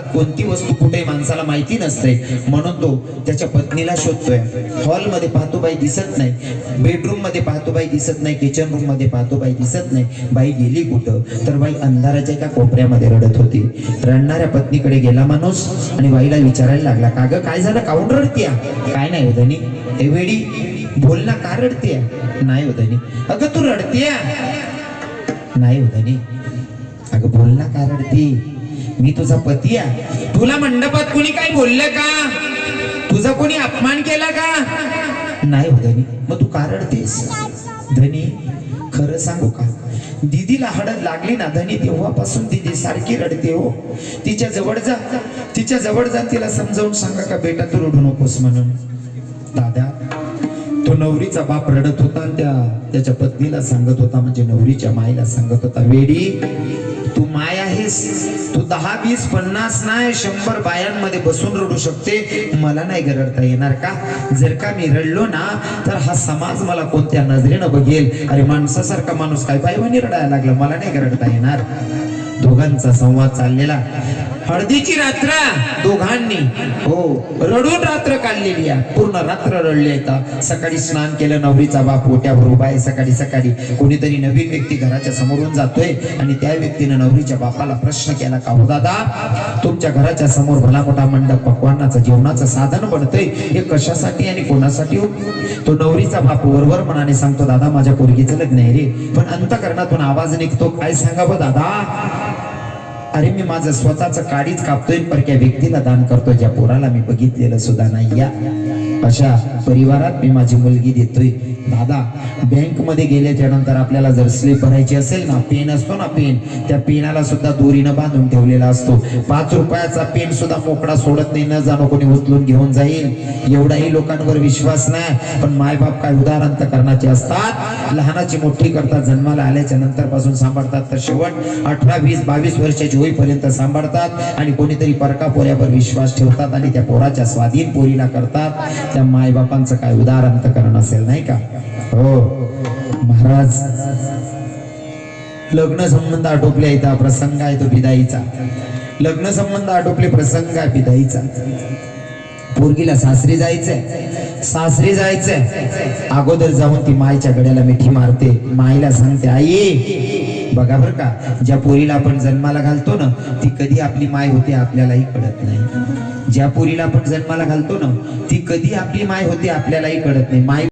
कोणती वस्तू कुठे माणसाला माहिती नसते. म्हणून तो त्याच्या पत्नीला शोधतोय. हॉलमध्ये पाहतो बाई दिसत नाही. बेडरूममध्ये पाहतो बाई दिसत नाही. किचन रूममध्ये पाहतो बाई दिसत नाही. बाई गेली कुठं? तर बाई अंधाराच्या एका कोपऱ्यामध्ये रडत होती. रडणाऱ्या पत्नीकडे गेला माणूस आणि बाईला विचारायला लागला का ग? काय झालं? काऊन रडतीया? काय नाही हो धनी हे वेडी बोल ना का रडतीया? नाही हो धनी अगं तू रडतीया? नाही हो धनी अगं बोल ना का रडती? मी तुझा पती आहे. तुला मंडपात कोणी काय बोललं का? तुझा कोणी अपमान केला का? नाही हो धनी मग तू का रडतेस धनी खरं सांगू का? दीदीला हळद लागली ना धनी तेव्हापासून दीदी सारखी रडते हो. तिच्या जवळ जा तिच्या जवळ जा तिला समजावून सांगा का बेटा तू रडू नकोस म्हणून. दादा तो नवरीचा बाप रडत होता त्या त्याच्या पत्नीला सांगत होता म्हणजे नवरीच्या माईला सांगत होता वेडी तू माय आहेस. तू दहा वीस पन्नास नाही शंभर बायांमध्ये बसून रडू शकते. मला नाही रडता येणार का? जर का मी रडलो ना तर हा समाज मला कोणत्या नजरेनं बघेल? अरे माणसासारखा माणूस काय पायवानी रडायला लागला? मला नाही रडता येणार. दोघांचा संवाद चाललेला. हळदीची रात्र दोघांनी. हो रडून रात्र काढलेली आहे. पूर्ण रात्र रडले येतात सकाळी स्नान केलं नवरीचा बाप ओट्यावर उभा आहे सकाळी सकाळी कोणीतरी नवीन व्यक्ती घराच्या समोरून जातोय आणि त्या व्यक्तीनं नवरीच्या बापाला प्रश्न केला का हो दादा तुमच्या घराच्या समोर भला मोठा मंडप पकवानाचं जेवणाचं साधन बनतंय. हे कशासाठी आणि कोणासाठी हो? तो नवरीचा बाप वरवर मनाने सांगतो दादा माझ्या पोरगीचं लग्न आहे रे पण अंतकरणातून आवाज निघतो. काय सांगावं दादा? अरे मी माझं स्वतःच काडीच कापतोय परक्या व्यक्तीला दान करतो ज्या पोराला मी बघितलेलं सुद्धा नाही. या अशा परिवारात मी माझी मुलगी देतोय. दादा बँकमध्ये गेल्याच्यानंतर आपल्याला जर स्लीप भरायची असेल ना पेन असतो ना पेन त्या पेनाला सुद्धा दोरीनं बांधून ठेवलेला असतो. पाच रुपयाचा पेन सुद्धा मोकळा सोडत नाही न जाणं कोणी उचलून घेऊन जाईल. एवढाही लोकांवर विश्वास नाही पण मायबाप काय उदाहरण करण्याचे असतात. लहानाची मोठी करता जन्माला आल्याच्यानंतरपासून सांभाळतात. तर शेवट अठरा वीस बावीस वर्षाची होईपर्यंत सांभाळतात आणि कोणीतरी परका पोऱ्यावर विश्वास ठेवतात आणि त्या पोराच्या स्वाधीन पोरीला करतात. त्या मायबापांचं काय उदाहरण असेल नाही का? हो. महाराज लग्न संबंध आटोपले आहे प्रसंग आहे तो बिदाईचा. लग्न संबंध आटोपले प्रसंग आहे बिदाईचा. पोरगीला सासरी जायचंय. सासरी जायचंय. अगोदर जाऊन ती मायच्या गड्याला मिठी मारते. माईला सांगते आई बघा बर का ज्या पोरीला आपण जन्माला घालतो ना ती कधी आपली माय होते आपल्यालाही कळत नाही. ज्या पोरीला आपण जन्माला घालतो ना ती कधी आपली माय होते आपल्यालाही कळत नाही. माय